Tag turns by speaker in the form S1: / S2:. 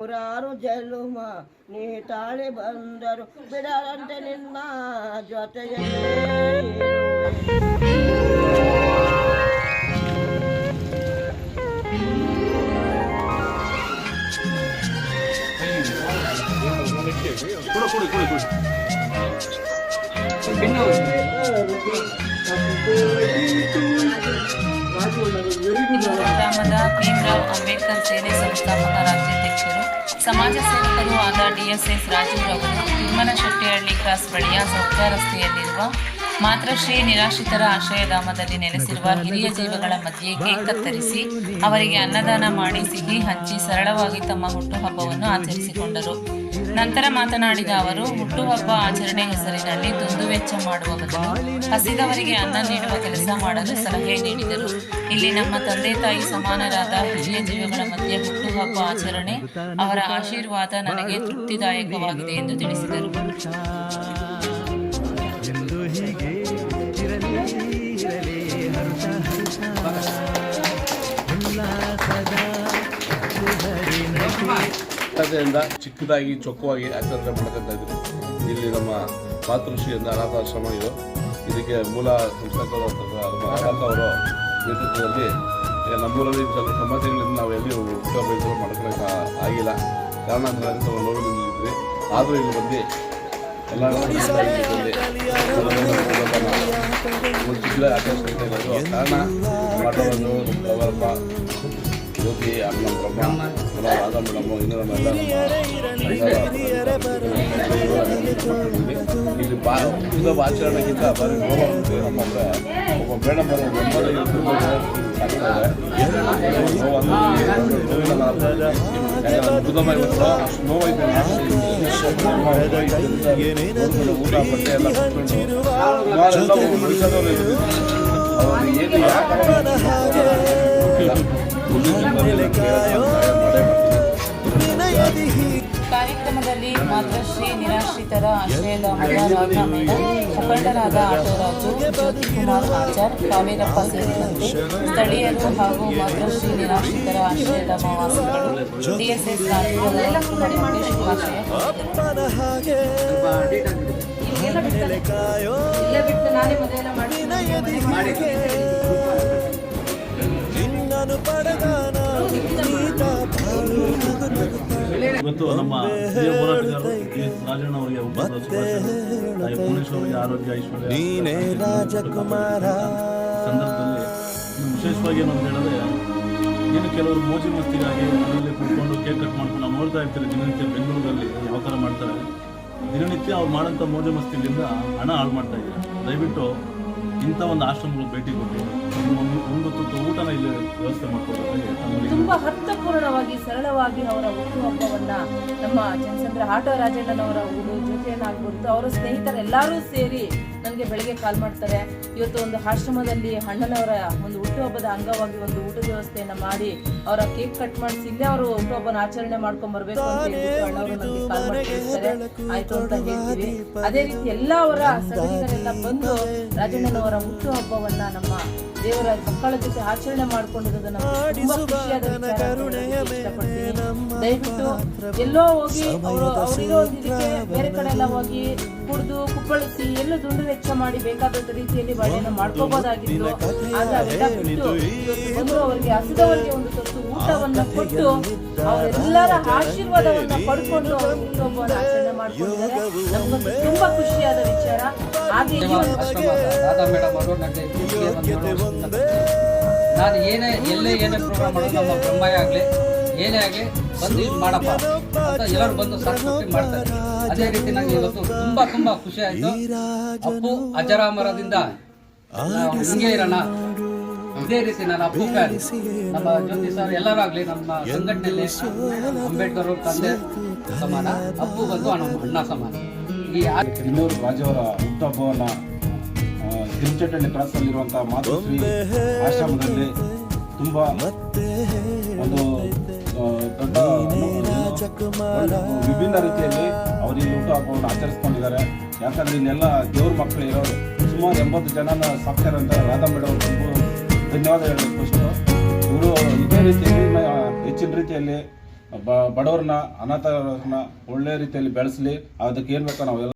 S1: ನೂರಾರು ಜಲುಮ ನೀ ತಾಳಿ ಬಂದರು ಬಿಡರಂತೆ ನಿನ್ನ ಜೊತೆಯಲ್ಲೇ ಇರುವೆ.
S2: ಗ್ರಾಮದ ಭೀಮರಾವ್ ಅಂಬೇಡ್ಕರ್ ಸೇನೆ ಸಂಸ್ಥಾಪಕ ರಾಜ್ಯಾಧ್ಯಕ್ಷರು ಸಮಾಜ ಸೇವಕರು ಆದ ಡಿಎಸ್ಎಸ್ ರಾಜೀವ್ ಅವರು ತಿಮ್ಮನ ಶೆಟ್ಟಿಹಳ್ಳಿ ಕ್ರಾಸ್ ಬಳಿಯ ಸೌಧ ರಸ್ತೆಯಲ್ಲಿರುವ ಮಾತೃಶ್ರೀ ನಿರಾಶ್ರಿತರ ಆಶ್ರಯಧಾಮದಲ್ಲಿ ನೆಲೆಸಿರುವ ಹಿರಿಯ ಜೀವಗಳ ಮಧ್ಯೆ ಕೇಕ್ ಕತ್ತರಿಸಿ ಅವರಿಗೆ ಅನ್ನದಾನ ಮಾಡಿ ಸಿಹಿ ಹಂಚಿ ಸರಳವಾಗಿ ತಮ್ಮ ಹುಟ್ಟುಹಬ್ಬವನ್ನು ಆಚರಿಸಿಕೊಂಡರು. ನಂತರ ಮಾತನಾಡಿದ ಅವರು, ಹುಟ್ಟುಹಬ್ಬ ಆಚರಣೆ ಹೆಸರಿನಲ್ಲಿ ದುಂದುವೆಚ್ಚ ಮಾಡುವ ಬದಲು ಹಸಿದವರಿಗೆ ಅನ್ನ ನೀಡುವ ಕೆಲಸ ಮಾಡಲು ಸಲಹೆ ನೀಡಿದರು. ಇಲ್ಲಿ ನಮ್ಮ ತಂದೆ ತಾಯಿ ಸಮಾನರಾದ ಹಿರಿಯ ಜೀವಿಗಳ ಮಧ್ಯೆ ಹುಟ್ಟುಹಬ್ಬ ಆಚರಣೆ ಅವರ ಆಶೀರ್ವಾದ ನನಗೆ ತೃಪ್ತಿದಾಯಕವಾಗಿದೆ ಎಂದು ತಿಳಿಸಿದರು.
S3: ಅದರಿಂದ ಚಿಕ್ಕದಾಗಿ ಚೊಕ್ಕವಾಗಿ ಆಚರಣೆ ಮಾಡ್ಕೊಂತ ಇದ್ರು ಇಲ್ಲಿ ನಮ್ಮ ಮಾತೃಶ್ರೀ ಅಂತ ಅನಾಥಾಶ್ರಮ ಇದು. ಇದಕ್ಕೆ ಮೂಲ ಸಂಸ್ಥಾಪಕರು ಅವರು ನೇತೃತ್ವದಲ್ಲಿ ನಮ್ಮೂರಲ್ಲಿ ಸ್ವಲ್ಪ ಸಮಸ್ಯೆಗಳಿಂದ ನಾವು ಎಲ್ಲಿ ಉದ್ಯೋಗ ಇದು ಮಾಡ್ಕೊಳಕ್ಕೆ ಆಗಿಲ್ಲ. ಕಾರಣ ಅಂದ್ರೆ ಅಂತ ನೋವು ನಿಲ್ಲಿದ್ವಿ ಆದರೂ ಇಲ್ಲಿ ಬಂದು ಎಲ್ಲ ಒಂದು ಕಾರಣ ಮಾಡೋದು ಕಾರಣ ಮಾಡೋದು ಅವರಪ್ಪ ಜ್ಯೋತಿ ಅಣ್ಣ ಬ್ರಹ್ಮ ರಾಧಾ ಮೇಡಮ್ ಇನ್ನು ನಮ್ಮೆಲ್ಲ ನಮ್ಮ ಇಲ್ಲಿ ಬಾ ಇದು ಆಚರಣೆಗಿಂತ ಬರೀ ನೋವು ನಮ್ಮ ಒಬ್ಬ ಮೇಡಮ್ ಅವರು ಒಂಬತ್ತು ಊಟ ಬಟ್ಟೆ ಎಲ್ಲ ಕೊಟ್ಕೊಂಡು ಸುಮಾರೆಲ್ಲ ಉಳಿಸೋರು ಅವರು ಏನು
S2: ಕಾರ್ಯಕ್ರಮದಲ್ಲಿ ಮಾತೃಶ್ರೀ ನಿರಾಶ್ರಿತರ ಆಶ್ರಯದ ಮುಖಂಡರಾದ ಆಟೋರಾಜು ಜ್ಯೋತಿಕುಮಾರ್ ಆಚಾರ್, ಕಾವೇರಪ್ಪ ಸೇರಿದಂತೆ ಸ್ಥಳೀಯರು ಹಾಗೂ ಮಾತೃಶ್ರೀ ನಿರಾಶ್ರಿತರ ಆಶ್ರಯದ ಮಾವಾಸಿಗಳು ಡಿಎಸ್ಎಸ್ ಬಿಟ್ಟು
S4: ನಾನೇ ಹಾಗೆ ನಗು ನಗುತ್ತಾ
S5: ಇವತ್ತು ನಮ್ಮ ರಾಜಣ್ಣ ಅವರಿಗೆ ಭುವನೇಶ್ವರಿಗೆ ಆರೋಗ್ಯ ಐಶ್ವರ್ಯ
S4: ನೀನೇ ರಾಜಕುಮಾರ.
S5: ಸಂದರ್ಭದಲ್ಲಿ ವಿಶೇಷವಾಗಿ ಏನಂತ ಹೇಳಿದ್ರೆ ಏನು ಕೆಲವರು ಮೋಜಿ ಮಸ್ತಿಗಾಗಿ ಅದರಲ್ಲಿ ಕುತ್ಕೊಂಡು ಕೇಕ್ ಕಟ್ ಮಾಡ್ಕೊಂಡು ನಾವು ನೋಡ್ತಾ ಇರ್ತೀವಿ ದಿನನಿತ್ಯ ಬೆಂಗಳೂರಲ್ಲಿ ಯಾವ ಥರ ಮಾಡ್ತಾರೆ. ದಿನನಿತ್ಯ ಅವ್ರು ಮಾಡೋಂಥ ಮೋಜು ಮಸ್ತಿಗಳಿಂದ ಹಣ ಹಾಳು ಮಾಡ್ತಾ ಇದ್ದಾರೆ. ದಯವಿಟ್ಟು ಇಂಥ ಒಂದು ಆಶ್ರಮಗಳು ಭೇಟಿ ಕೊಟ್ಟು ಒಂದು ಒಂದು
S6: ಅರ್ಥಪೂರ್ಣವಾಗಿ ಸರಳವಾಗಿ ಅವರ ಹುಟ್ಟುಹಬ್ಬವನ್ನ ನಮ್ಮ ಜನಸಂದ್ರ ಆಟೋ ರಾಜಣ್ಣನವರ ಜೊತೆಯನ್ನಾಗ್ಬಿಡ್ತು ಅವರ ಸ್ನೇಹಿತರೆಲ್ಲರೂ ಸೇರಿ ನನಗೆ ಬೆಳಗ್ಗೆ ಕಾಲ್ ಮಾಡ್ತಾರೆ. ಇವತ್ತು ಒಂದು ಆಶ್ರಮದಲ್ಲಿ ಅಣ್ಣನವರ ಒಂದು ಹುಟ್ಟುಹಬ್ಬದ ಅಂಗವಾಗಿ ಒಂದು ಊಟದ ವ್ಯವಸ್ಥೆಯನ್ನ ಮಾಡಿ ಅವರ ಕೇಕ್ ಕಟ್ ಮಾಡಿಸಿ ಇಲ್ಲೇ ಅವರು ಹುಟ್ಟುಹಬ್ಬನ ಆಚರಣೆ ಮಾಡ್ಕೊಂಡ್ ಬರ್ಬೇಕು ಅಂತ ಹೇಳ್ಬಿಟ್ಟು ಅಣ್ಣವರು ನನಗೆ ಕಾಲ್ ಮಾಡಿ ಆಯ್ತು ಅಂತ ಹೇಳ್ತೀವಿ. ಅದೇ ರೀತಿ ಎಲ್ಲ ಅವರ ಸದಸ್ಯರೆಲ್ಲ ಬಂದು ರಾಜಣ್ಣನವರ ಹುಟ್ಟುಹಬ್ಬವನ್ನ ನಮ್ಮ ದೇವರ ಮಕ್ಕಳ ಜೊತೆ ಆಚರಣೆ ಮಾಡ್ಕೊಂಡಿರೋದನ್ನ ತುಂಬಾ ಖುಷಿಯಾದ ಇಷ್ಟಪಡ್ತೀನಿ. ದಯವಿಟ್ಟು ಎಲ್ಲೋ ಹೋಗಿ ಅವರು ಅವರಿರೋ ಬೇರೆ ಕಡೆ ಹೋಗಿ ಕುಡಿದು ಕುಪ್ಪಳಿಸಿ ಎಲ್ಲ ದುಂಡು ವೆಚ್ಚ ಮಾಡಿ ಬೇಕಾದಂತ ರೀತಿಯಲ್ಲಿ ಬಾಳೆಯನ್ನು ಮಾಡ್ಕೋಬಹುದಾಗಿತ್ತು. ಆದ್ರೆ ಅವೆಲ್ಲ ಬಿಟ್ಟು ಬಂದು ಅವರಿಗೆ ಹಸಿದವರಿಗೆ ಒಂದು ತುತ್ತು ಊಟವನ್ನ ಕೊಟ್ಟು ಅವರೆಲ್ಲರ ಆಶೀರ್ವಾದವನ್ನ ಪಡ್ಕೊಂಡು ಅವರು ಹುಟ್ಟುಹಬ್ಬವನ್ನು ಆಚರಣೆ ಮಾಡ್ಕೊಂಡಿದ್ದಾರೆ. ನಮ್ಗಂತೂ ತುಂಬಾ ಖುಷಿಯಾದ ವಿಚಾರ. ಹಾಗೆ
S7: ನಾನು ಏನೇ ಎಲ್ಲೇ ಏನೇ ಪ್ರೋಗ್ರಾಮ್ ಮಾಡೋದು ನಮ್ಮ ಬ್ರಹ್ಮಯ್ಯ ಆಗಲಿ ಏನೇ ಆಗಲಿ ಬಂದು ಇದು ಮಾಡಪ್ಪ ಅಂತ ಎಲ್ಲರೂ ಬಂದು ಸಂಸ್ಕೃತಿ ಮಾಡ್ತಾರೆ. ಅದೇ ರೀತಿ ನನಗೆ ಇವತ್ತು ತುಂಬಾ ತುಂಬಾ ಖುಷಿ ಆಯ್ತು. ಅಪ್ಪು ಅಜರಾಮರದಿಂದ ಹಿಂಗೆ ಇರೋಣ. ಇದೇ ರೀತಿ ನನ್ನ ಅಪ್ಪು ಫ್ಯಾನ್. ನಮ್ಮ ಜ್ಯೋತಿ ಸರ್ ಎಲ್ಲರೂ ಆಗಲಿ ನಮ್ಮ ಸಂಘಟನೆಯಲ್ಲಿ ಅಂಬೇಡ್ಕರ್ ಅವ್ರ ತಂದೆ ಸಮಾನ. ಅಪ್ಪು ಬಂದು ಅಣ್ಣ ಅಣ್ಣ ಸಮಾನ. ಈ ಆ-
S3: ಇನ್ನೂರು ಹುಟ್ಟಹಬ್ಬವನ್ನ ತಿರುಚಟ್ಟಳ್ಳಿ ಕ್ರಾಸಲ್ಲಿರುವಂಥ ಮಾತೃಶ್ರೀ ಆಶ್ರಮದಲ್ಲಿ ತುಂಬಾ ಒಂದು ವಿಭಿನ್ನ ರೀತಿಯಲ್ಲಿ ಅವರು ಇಲ್ಲಿ ಹಾಕೊಂಡು ಆಚರಿಸ್ಕೊಂಡಿದ್ದಾರೆ. ಯಾಕಂದ್ರೆ ಇನ್ನೆಲ್ಲ ದೇವ್ರ ಮಕ್ಕಳು ಇರೋರು. ಸುಮಾರು ಎಂಬತ್ತು ಜನನ ಅಂತ ರಾಧಾ ಮೇಡಮ್ ಧನ್ಯವಾದ ಹೇಳಬೇಕು ಇವರು ಇದೇ ರೀತಿಯಲ್ಲಿ ಹೆಚ್ಚಿನ ರೀತಿಯಲ್ಲಿ
S8: ಬಡವ್ರನ್ನ, ಅನಾಥರನ್ನ ಒಳ್ಳೆ ರೀತಿಯಲ್ಲಿ ಬೆಳೆಸಲಿ, ಅದಕ್ಕೆ ಏನು ಬೇಕೋ ನಾವೆಲ್ಲ